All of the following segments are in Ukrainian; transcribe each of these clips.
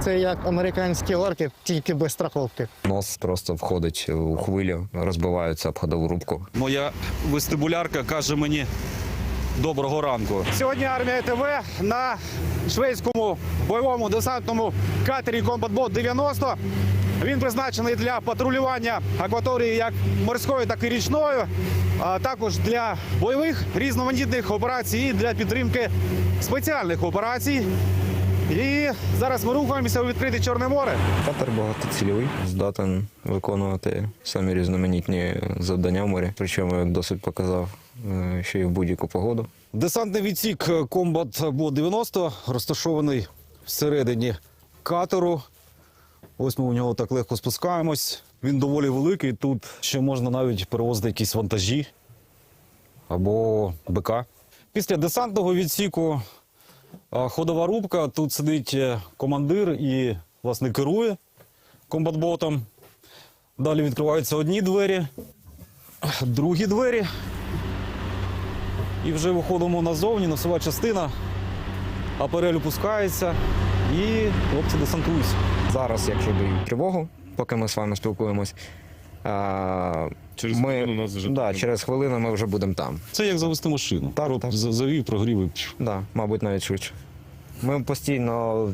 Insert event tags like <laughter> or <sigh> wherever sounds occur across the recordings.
Це як американські орки, тільки без страховки. Нос просто входить у хвилю, розбивається об ходову рубку. Моя вестибулярка каже мені доброго ранку. Сьогодні армія ТВ на шведському бойовому десантному катері Комбатбот 90. Він призначений для патрулювання акваторії як морської, так і річної, а також для бойових різноманітних операцій і для підтримки спеціальних операцій. І зараз ми рухаємося у відкрите Чорне море. Катер багатоцільовий, здатен виконувати самі різноманітні завдання в морі. Причому, як досить показав, е, що і в будь-яку погоду. Десантний відсік Combat Bot 90 розташований всередині катеру. Ось ми у нього так легко спускаємось. Він доволі великий. Тут ще можна навіть перевозити якісь вантажі або БК. Після десантного відсіку ходова рубка. Тут сидить е, командир і, власне, керує комбатботом. Далі відкриваються одні двері, другі двері. І вже виходимо назовні, носова частина, апарель опускається і хлопці десантуються. Зараз, якщо дають тривогу, поки ми з вами спілкуємось, а, Через ми, хвилину нас вже да, через хвилину ми вже будемо там. Це як завести машину. Так, Проб- так. за- Завів, прогрів і пш. Да, мабуть, навіть швидше. Ми постійно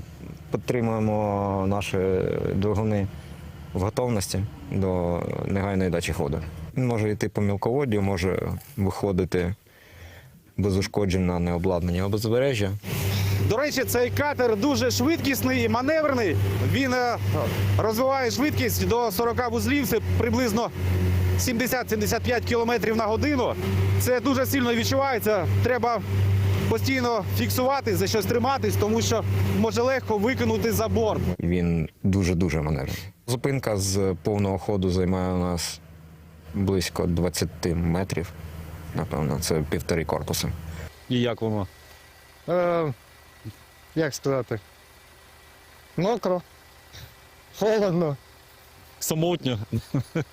підтримуємо наші двигуни в готовності до негайної дачі ходу. Він може йти по мілководдю, може виходити без ушкоджень на необладнання обезбережжя. До речі, цей катер дуже швидкісний і маневрений. Він е, розвиває швидкість до 40 вузлів, це приблизно 70-75 км на годину. Це дуже сильно відчувається. Треба постійно фіксувати, за щось триматись, тому що може легко викинути за борт. Він дуже-дуже маневрений. Зупинка з повного ходу займає у нас близько 20 метрів. Напевно, це півтори корпуси. І як воно? Е, як сказати? Мокро, холодно, Самотньо.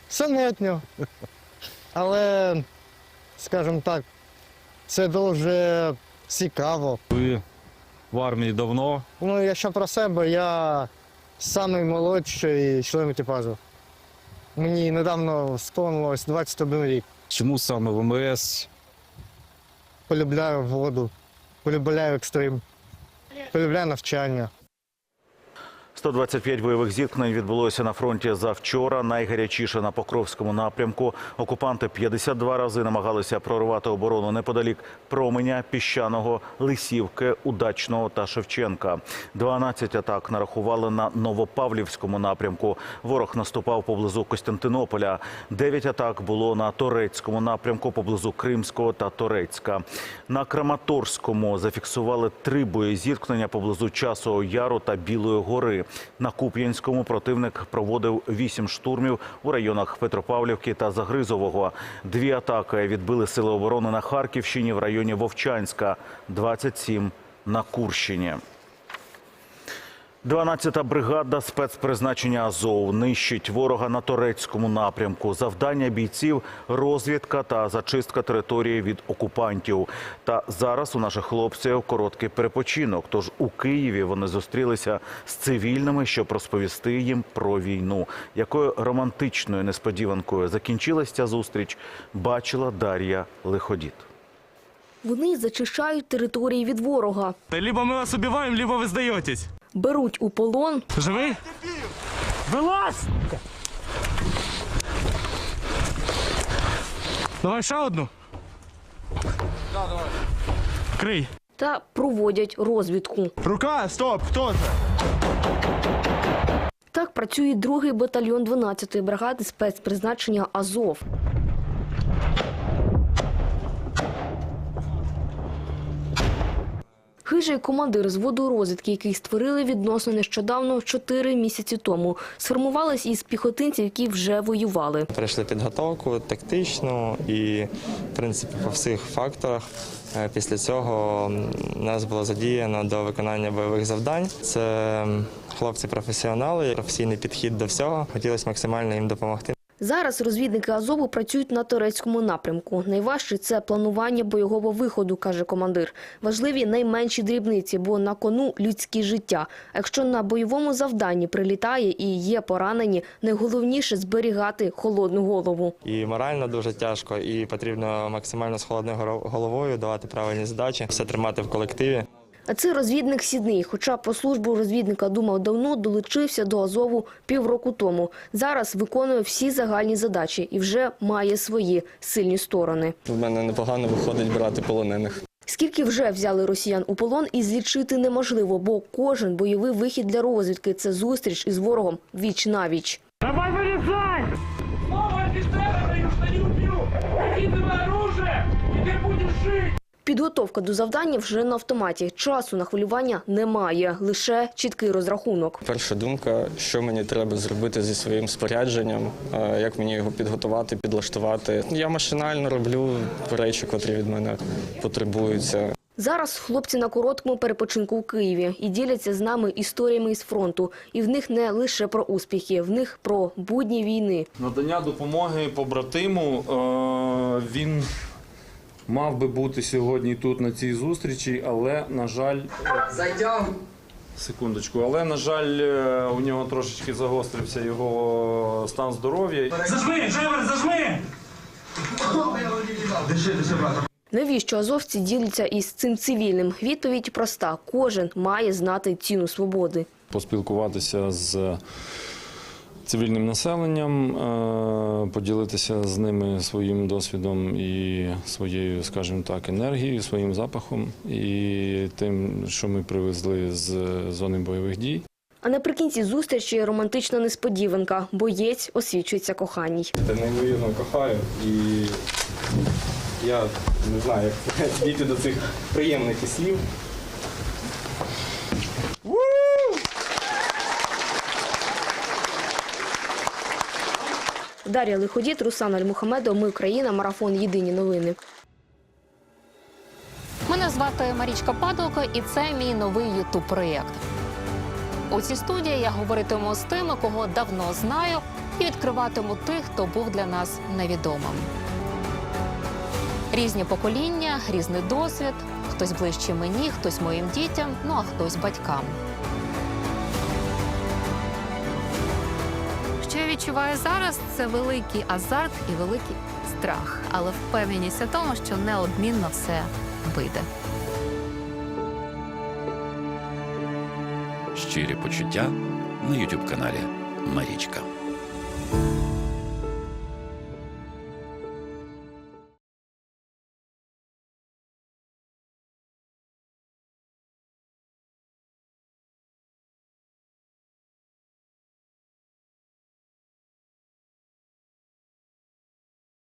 самотньо. Але, скажімо так, це дуже цікаво. Ви в армії давно. Ну, якщо про себе, я самий молодший член екіпажу. Мені недавно сповнилось 21 рік. Чому саме в МС? Полюбляю воду, полюбляю екстрим, полюбляю навчання. 125 бойових зіткнень відбулося на фронті за вчора. Найгарячіше на Покровському напрямку. Окупанти 52 рази намагалися прорвати оборону неподалік Променя, Піщаного, Лисівки, Удачного та Шевченка. 12 атак нарахували на Новопавлівському напрямку. Ворог наступав поблизу Костянтинополя. 9 атак було на Торецькому напрямку поблизу Кримського та Торецька. На Краматорському зафіксували три боєзіткнення поблизу Часового Яру та Білої гори. На Куп'янському противник проводив вісім штурмів у районах Петропавлівки та Загризового. Дві атаки відбили сили оборони на Харківщині в районі Вовчанська, 27 на Курщині. 12-та бригада спецпризначення Азов нищить ворога на турецькому напрямку. Завдання бійців розвідка та зачистка території від окупантів. Та зараз у наших хлопців короткий перепочинок. Тож у Києві вони зустрілися з цивільними, щоб розповісти їм про війну. Якою романтичною несподіванкою закінчилась ця зустріч, бачила Дар'я Лиходіт. Вони зачищають території від ворога, Либо мы вас убиваем, либо вы сдаетесь. Беруть у полон Живы? Вылазь! Давай ще одну. Да, давай. Крий. та проводять розвідку. Рука, стоп, хто це? Так працює другий батальйон 12-ї бригади спецпризначення Азов. Хижий командир з водорозвідки, який створили відносно нещодавно 4 місяці тому, сформувались із піхотинців, які вже воювали. Пройшли підготовку тактичну і, в принципі, по всіх факторах. Е, Після цього нас було задіяно до виконання бойових завдань. Це хлопці професіонали, професійний підхід до всього. Хотілося максимально їм допомогти. Зараз розвідники Азову працюють на турецькому напрямку. Найважче це планування бойового виходу, каже командир. Важливі найменші дрібниці, бо на кону людські життя. Якщо на бойовому завданні прилітає і є поранені, найголовніше зберігати холодну голову. І морально дуже тяжко, і потрібно максимально з холодною головою давати правильні задачі, все тримати в колективі. А це розвідник Сідний. Хоча по службу розвідника думав давно, долучився до Азову півроку тому. Зараз виконує всі загальні задачі і вже має свої сильні сторони. У мене непогано виходить брати полонених. Скільки вже взяли росіян у полон і злічити неможливо, бо кожен бойовий вихід для розвідки – це зустріч із ворогом віч на віч. Давай вылезай! Снова офицера даю, что не убью! Выкидывай оружие, и ты будешь жить! Підготовка до завдання вже на автоматі. Часу на хвилювання немає, лише чіткий розрахунок. Перша думка, що мені треба зробити зі своїм спорядженням, як мені його підготувати, підлаштувати. Я машинально роблю речі, котрі від мене потребуються. Зараз хлопці на короткому перепочинку у Києві і діляться з нами історіями із фронту. І в них не лише про успіхи, в них про будні війни. Надання допомоги побратиму. е, Він мав би бути сьогодні тут на цій зустрічі, але, на жаль, секундочку, але, на жаль, е, у нього трошечки загострився його стан здоров'я. Зажми, Жевер, зажми! Навіщо азовці діляться із цим цивільним? Відповідь проста: кожен має знати ціну свободи. Поспілкуватися з цивільним населенням, е, поділитися з ними своїм досвідом і своєю, скажімо так, енергією, своїм запахом і тим, що ми привезли з зони бойових дій. А наприкінці зустрічі романтична несподіванка. Боєць освічується коханій. Я неймовірно кохаю і я не знаю, як <laughs> дійти до цих приємних слів. Дар'я Лиходіт, Руслан Альмухамедов. Ми Україна. Марафон. Єдині новини. Мене звати Марічка Падалко, і це мій новий ютуб проєкт. У цій студії я говоритиму з тими, кого давно знаю, і відкриватиму тих, хто був для нас невідомим. Різні покоління, різний досвід. Хтось ближче мені, хтось моїм дітям, ну а хтось батькам. Відчуваю зараз, це великий азарт і великий страх, але впевненість у тому, що неодмінно все вийде. Щирі почуття на Ютуб каналі Марічка.